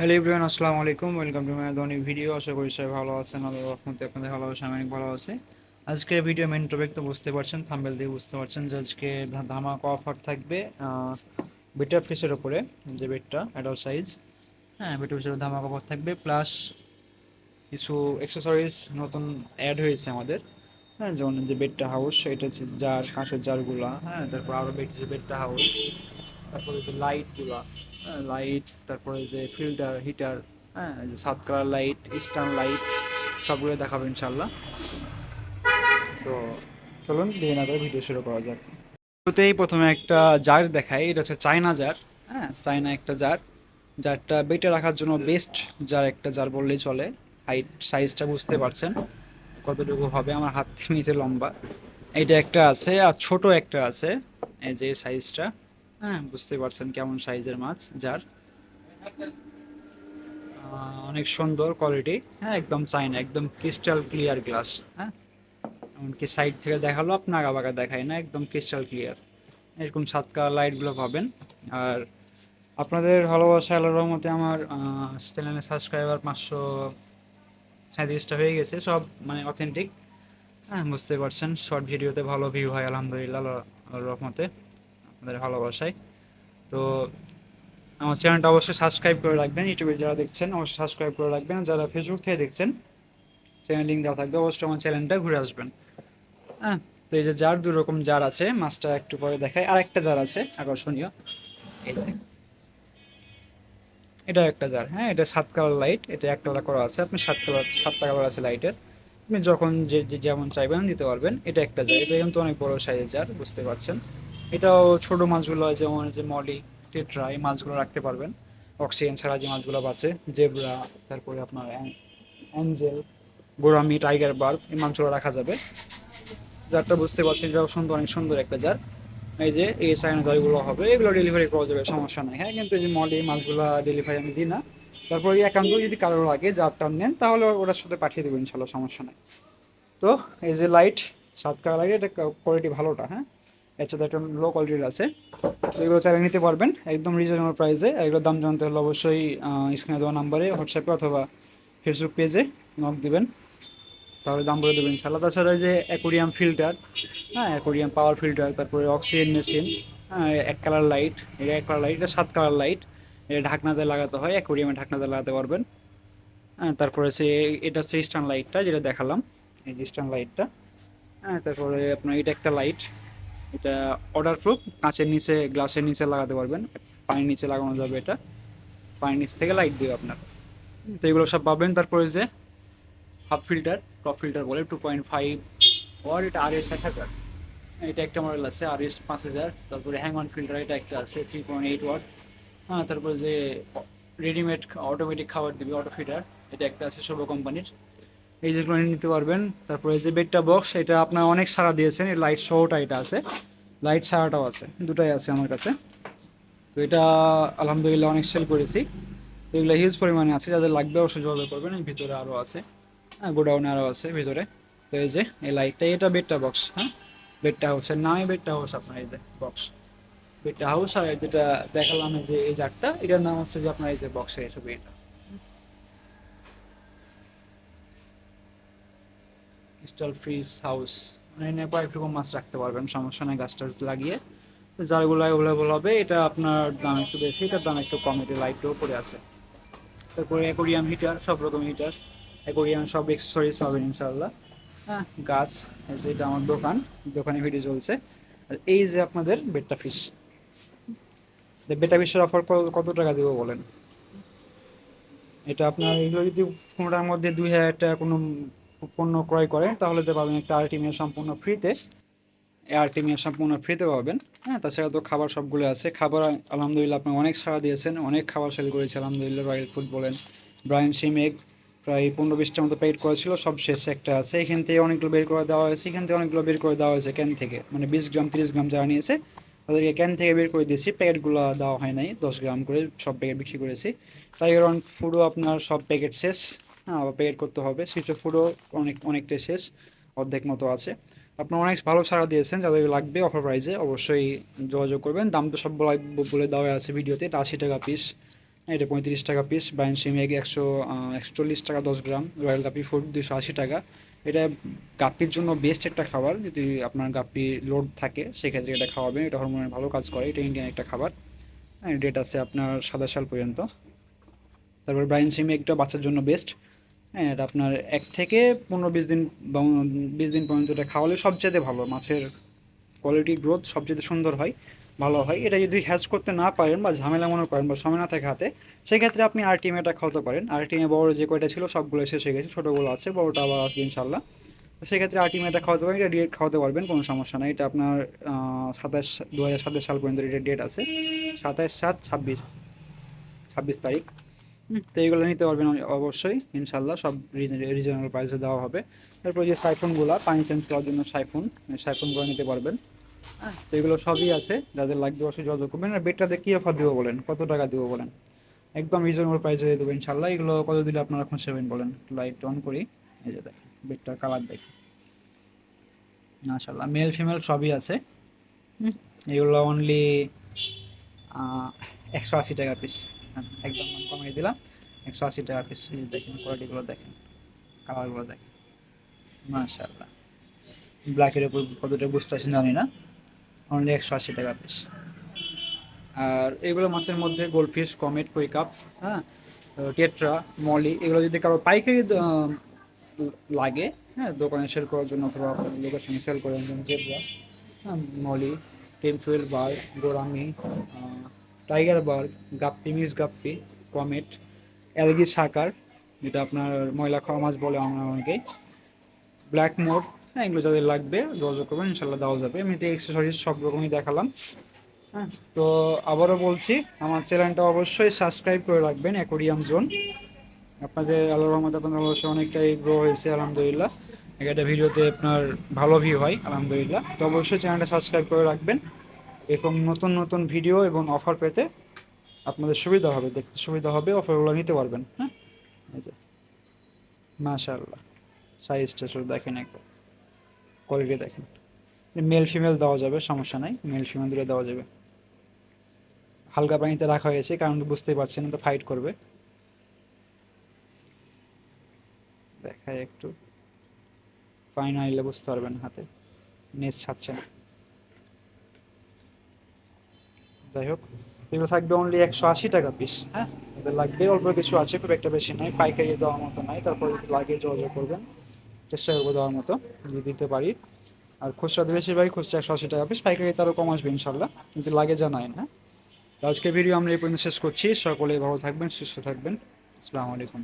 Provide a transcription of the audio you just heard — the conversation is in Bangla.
হ্যালো এভরিওয়ান আসসালামু আলাইকুম। ওয়েলকাম টু মাই ধনী ভিডিও আশা করি সবাই ভালো আছেন। আল্লাহর রহমতে আপনাদের ভালোবাসা আমি অনেক ভালো আছে। আজকে ভিডিও মেন টপিক তো বুঝতে পারছেন থাম্বেল দিয়ে বুঝতে পারছেন যে আজকে ধামাকা অফার থাকবে বেটার ফিসের ওপরে যে বেডটা অ্যাডাল সাইজ হ্যাঁ বেটার ফিসের ধামাকা অফার থাকবে প্লাস কিছু অ্যাক্সেসরিজ নতুন অ্যাড হয়েছে আমাদের। হ্যাঁ যেমন যে বেডটা হাউস এটা হচ্ছে জার কাঁচের জারগুলা হ্যাঁ তারপর আরও বেড যে বেডটা হাউস তারপরে যে লাইটগুলো লাইট তারপরে যে ফিল্টার হিটার হ্যাঁ যে সাত কালার লাইট স্টার্ন লাইট সবগুলো দেখাবো ইনশাল্লাহ তো চলুন দিয়ে না করে ভিডিও শুরু করা যাক। শুরুতেই প্রথমে একটা জার দেখাই, এটা হচ্ছে চায়না জার হ্যাঁ চায়না একটা জার জারটা বেটে রাখার জন্য বেস্ট জার একটা জার বললেই চলে। হাইট সাইজটা বুঝতে পারছেন, কতটুকু হবে, আমার হাত নিচে লম্বা। এটা একটা আছে আর ছোট একটা আছে, এই যে সাইজটা হ্যাঁ বুঝতে পারছেন কেমন সাইজের মাছ যার। অনেক সুন্দর কোয়ালিটি হ্যাঁ একদম চাইনা একদম ক্রিস্টাল ক্লিয়ার গ্লাস হ্যাঁ। এমনকি সাইড থেকে দেখাল, আপনার আগা বাগা দেখায় না, একদম ক্রিস্টাল ক্লিয়ার এরকম সাত কালার লাইটগুলো পাবেন। আর আপনাদের ভালোবাসা, আল্লাহর রহমতে আমার চ্যানেলে সাবস্ক্রাইবার পাঁচশো সাঁত্রিশটা হয়ে গেছে, সব মানে অথেন্টিক হ্যাঁ বুঝতে পারছেন শর্ট ভিডিওতে ভালো ভিউ হয়, আলহামদুলিল্লাহ আল্লাহ- রহমতে। আপনাদের ভালোবাসায়। তো আমার চ্যানেলটা অবশ্যই সাবস্ক্রাইব করে রাখবেন। ইউটিউবে যারা দেখছেন, অবশ্যই সাবস্ক্রাইব করে রাখবেন। যারা ফেসবুক থেকে দেখছেন, চ্যানেল লিঙ্ক দেওয়া থাকবে, অবশ্যই আমার চ্যানেলটা ঘুরে আসবেন। হ্যাঁ তো এই যে জার দু রকম জার আছে, মাছটা একটু পরে দেখায় আর একটা জার আছে, আকর্ষণীয়। এটা একটা জার হ্যাঁ এটা সাত কালার লাইট এটা এক কালার করা আছে। আপনি সাত কালার, সাতটা কালার আছে লাইটের আপনি যখন যে যেমন চাইবেন, দিতে পারবেন। এটা একটা জার এটা কিন্তু অনেক বড় সাইজের জার বুঝতে পারছেন। এটাও ছোট মাছগুলো হয় যেমন যে মলি, টেট্রা, এই মাছগুলো রাখতে পারবেন। অক্সিজেন ছাড়া যে মাছগুলো আছে জেব্রা, তারপরে আপনার অ্যাঞ্জেল, গোরামি, টাইগার বার্ব এই মাছগুলো রাখা যাবে। জারটা বুঝতে পারছেন, এটাও সুন্দর, অনেক সুন্দর একটা জার। এই যে, এই চাইনা জারগুলো হবে, এগুলো ডেলিভারি করা যাবে, সমস্যা নাই। হ্যাঁ কিন্তু এই যে মলি মাছগুলো ডেলিভারি আমি দিই না। তারপরে একান্ত যদি কারও লাগে, জারটা নেন, তাহলে ওটার সাথে পাঠিয়ে দেবো ইনশাল্লাহ সমস্যা নাই। তো, এই যে লাইট সাত কালার এটা কোয়ালিটি ভালোটা হ্যাঁ? এর সাথে একটা লো কোয়ালিটির আছে। তো এগুলো চালিয়ে নিতে পারবেন, একদম রিজনেবল প্রাইসে এগুলোর দাম জানতে হলে অবশ্যই স্ক্রিনে দেওয়া নাম্বারে হোয়াটসঅ্যাপে অথবা ফেসবুক পেজে নক দিবেন। তাহলে দাম বলে দেবেন ইনশাল্লাহ তাছাড়া যে অ্যাকোরিয়াম ফিল্টার হ্যাঁ অ্যাকোরিয়াম পাওয়ার ফিল্টার তারপরে অক্সিজেন মেশিন হ্যাঁ এক কালার লাইট এটা এক কালার লাইট এটা সাত কালার লাইট এটা ঢাকনাতে লাগাতে হয় অ্যাকোরিয়ামে ঢাকনাতে লাগাতে পারবেন। হ্যাঁ তারপরে সে এটা হচ্ছে স্টান লাইটটা যেটা দেখালাম, এই যে স্টান লাইটটা হ্যাঁ তারপরে আপনার এটা একটা লাইট এটা অর্ডার প্রুফ কাঁচের নিচে গ্লাসের নিচে লাগাতে পারবেন। পানির নিচে লাগানো যাবে এটা। পানির নিচ থেকে লাইট দেবে আপনার। তো এগুলো সব পাবেন তারপরে যে হাফ ফিল্টার টপ ফিল্টার বলে টু পয়েন্ট ফাইভ ওয়ার এটা আর এস এক হাজার। এটা একটা মডেল আছে আর এস পাঁচ হাজার। তারপরে হ্যাং অন ফিল্টার এটা একটা আছে থ্রি পয়েন্ট এইট ওয়াট হ্যাঁ তারপরে যে রেডিমেড অটোমেটিক খাবার দিবে অটো ফিটার এটা একটা আছে শুভ কোম্পানির এই যেগুলো নিতে পারবেন। তারপরে যে বেডটা বক্স এটা আপনার অনেক সারা দিয়েছেন, এই লাইট সহটা এটা আছে। লাইট সারাটাও আছে, দুটাই আছে আমার কাছে। তো এটা আলহামদুলিল্লাহ অনেক সেল করেছি। তো এগুলো হিউজ পরিমাণে আছে, যাদের লাগবে অবশ্যই যোগাযোগ করবেন। ভিতরে আরও আছে। হ্যাঁ গোডাউনে আরও আছে ভিতরে। তো এই যে, এই লাইটটা এটা বেডটা বক্স হ্যাঁ? বেডটা হাউসের নামে বেডটা হাউস আপনার এই যে বক্স বেডটা হাউস আর যেটা দেখালাম যে এই জারটা, এটার নাম হচ্ছে যে আপনার এই যে বক্সে এসব এটা। ক্রিস্টাল ফ্রিজ হাউস এনে কয়েক রকম মাছ রাখতে পারবেন, সমস্যা নেই, গাছ টাছ লাগিয়ে। তো যারগুলো অ্যাভেলেবল হবে, এটা আপনার দাম একটু বেশি, এটার দাম একটু কম এটা লাইটও পড়ে আছে। তারপরে অ্যাকোরিয়াম হিটার সব রকম হিটার অ্যাকোরিয়াম সব এক্সেসরিজ পাবেন ইনশাল্লাহ হ্যাঁ গাছ, এই যে এটা আমার দোকান, দোকানে ভিডিও চলছে। আর এই যে আপনাদের বেটা ফিশ বেটা ফিশের অফার কত টাকা দেবো বলেন? এটা আপনার এগুলো যদি কোনোটার মধ্যে দুই হাজার টাকা কোনো পণ্য ক্রয় করেন, তাহলে তো পাবেন একটা আর্টিমিয়া সম্পূর্ণ ফ্রিতে আর্টিমিয়া সম্পূর্ণ ফ্রিতে পাবেন। হ্যাঁ তাছাড়া তো খাবার সবগুলো আছে। খাবার আলহামদুলিল্লাহ আপনি অনেক সাড়া দিয়েছেন, অনেক খাবার সেল করেছে, আলহামদুলিল্লাহ রয়্যাল ফুড বলেন ব্রায়ন সিম এগ প্রায় পনেরো বিশটার মতো পেড করেছিল সব শেষ একটা আছে। এখান থেকে অনেকগুলো বের করে দেওয়া হয়েছে, এখান থেকে অনেকগুলো বের করে দেওয়া হয়েছে ক্যান থেকে। মানে বিশ গ্রাম, তিরিশ গ্রাম যারা নিয়েছে, তাদেরকে ক্যান থেকে বের করে দিয়েছি। প্যাকেটগুলো দেওয়া হয় নাই, দশ গ্রাম করে সব প্যাকেট বিক্রি করেছি। তাই ফুডও আপনার সব প্যাকেট শেষ। হ্যাঁ আবার করতে হবে। শিশু ফুডও অনেক, অনেকটাই শেষ, অর্ধেক মতো আছে। আপনার অনেক ভালো ছাড়া দিয়েছেন, যাদের লাগবে অফার প্রাইসে অবশ্যই যোগাযোগ করবেন। দাম তো সব বলা বলে দেওয়া আছে ভিডিওতে, এটা আশি টাকা পিস এটা পঁয়ত্রিশ টাকা পিস ব্রাইন সিমেগ একশো একশো চল্লিশ টাকা, দশ গ্রাম রয়্যাল গাপি ফুড দুশো আশি টাকা। এটা গাপ্পির জন্য বেস্ট একটা খাবার, যদি আপনার গাপ্পি লোড থাকে, সেক্ষেত্রে এটা খাওয়াবেন। এটা হরমোনের ভালো কাজ করে, এটা ইন্ডিয়ান একটা খাবার। হ্যাঁ ডেট আছে আপনার সাদা সাল পর্যন্ত। তারপর ব্রাইন সিম সিমেগটা বাচ্চার জন্য বেস্ট হ্যাঁ এটা আপনার এক থেকে পনেরো বিশ দিন বিশ দিন পর্যন্ত এটা খাওয়ালে সবচেয়ে ভালো। মাছের কোয়ালিটি গ্রোথ সবচেয়ে সুন্দর হয়, ভালো হয়। এটা যদি হ্যাচ করতে না পারেন বা ঝামেলা মনে করেন বা সময় না থাকে হাতে, সেক্ষেত্রে আপনি আর টিমে এটা খাওয়াতে পারেন। আর টিমে বড় যে কয়টা ছিল সবগুলো শেষ হয়ে গেছে। ছোটোগুলো আছে, বড়টা আবার আসবে ইনশাল্লাহ সেক্ষেত্রে আর টিমে এটা খাওয়াতে পারেন, এটা ডেট খাওয়াতে পারবেন, কোনো সমস্যা নাই। এটা আপনার সাতাশ দু হাজার সাল পর্যন্ত এটা ডেট আছে। সাতাশ সাত ছাব্বিশ ছাব্বিশ তারিখ। তো এইগুলো নিতে পারবেন অবশ্যই ইনশাল্লাহ সব রিজনেবল প্রাইসে দেওয়া হবে। তারপর যে সাইফোনগুলো পানি চেঞ্জ করার জন্য সাইফোন সাইফোনগুলো নিতে পারবেন। হ্যাঁ তো এগুলো সবই আছে যাদের লাগবে অবশ্যই যোগাযোগ করবেন। আর বেডটাতে কী অফার দিব বলেন? কত টাকা দিব বলেন? একদম রিজনেবল প্রাইসে দিয়ে দেবো ইনশাল্লাহ এগুলো কত দিলে আপনারা খুঁজে পাবেন বলেন? লাইট অন করি। এই যে দেখেন বেডটার কালার দেখেন। মাশাল্লাহ মেল ফিমেল সবই আছে। এগুলো অনলি একশো আশি টাকা পিস একদম দাম কমিয়ে দিলাম। একশো আশি টাকা পিস দেখেন কোয়ালিটিগুলো দেখেন কালারগুলো দেখেন। মাশাল্লাহ ব্ল্যাকের উপর কতটা বুঝতে পারছেন জানি না। অনলি একশো আশি টাকা পিস আর এগুলো মাছের মধ্যে গোলফিশ কমেট কাপ হ্যাঁ? টেট্রা মলি এগুলো যদি কারও পাইকারি লাগে হ্যাঁ? দোকানে সেল করার জন্য অথবা লোকেশনে সেল করার জন্য জেব্রা হ্যাঁ molly tinfoil barb gourami tiger barb guppy mix guppy, comet algae sucker, যেটা আপনার ময়লা খাওয়া মাছ বলে আমরা অনেকেই, ব্ল্যাক মোড হ্যাঁ এগুলো যাদের লাগবে, যোগাযোগ করবেন ইনশাল্লাহ দেওয়া যাবে। এমনিতে এক্সেসরিজ সব রকমই দেখালাম হ্যাঁ তো আবারও বলছি, আমার চ্যানেলটা অবশ্যই সাবস্ক্রাইব করে রাখবেন, অ্যাকোরিয়াম জোন। আপনাদের আল্লাহ রহমত আপনাদের অবশ্যই অনেকটাই গ্রো হয়েছে, আলহামদুলিল্লাহ। একটা ভিডিওতে আপনার ভালো ভিউ হয়, আলহামদুলিল্লাহ। তো অবশ্যই চ্যানেলটা সাবস্ক্রাইব করে রাখবেন। এবং নতুন নতুন ভিডিও এবং অফার পেতে আপনাদের সুবিধা হবে, দেখতে সুবিধা হবে অফারগুলো নিতে পারবেন হ্যাঁ? এই যে, মাশাআল্লাহ সাইজটা শুধু দেখেন একবার কোয়ালিটি দেখেন মেল ফিমেল দেওয়া যাবে, সমস্যা নাই মেল ফিমেল দুটো দেওয়া যাবে। হালকা পানিতে রাখা হয়েছে, কারণ বুঝতেই পারছেন, তো ফাইট করবে। দেখায় একটু পানি না নিলে বুঝতে পারবেন হাতে নেস ছাড়ছে না। যাই হোক, এগুলো থাকবে অনলি একশো আশি টাকা পিস হ্যাঁ? এদের লাগবে, অল্প কিছু আছে, খুব একটা বেশি নাই, পাইকারি দেওয়ার মতো নাই, তারপর লাগে যোগাযোগ করবেন, চেষ্টা করব দেওয়ার মতো দিতে পারি। আর খুচরা বেশিরভাগই খুচরা, একশো আশি টাকা পিস পাইকারি তারও কম আসবে ইনশাল্লাহ কিন্তু লাগে জানাই হ্যাঁ? তো আজকের ভিডিও আমরা এই পর্যন্ত শেষ করছি, সকলে ভালো থাকবেন, সুস্থ থাকবেন, আসসালামু আলাইকুম।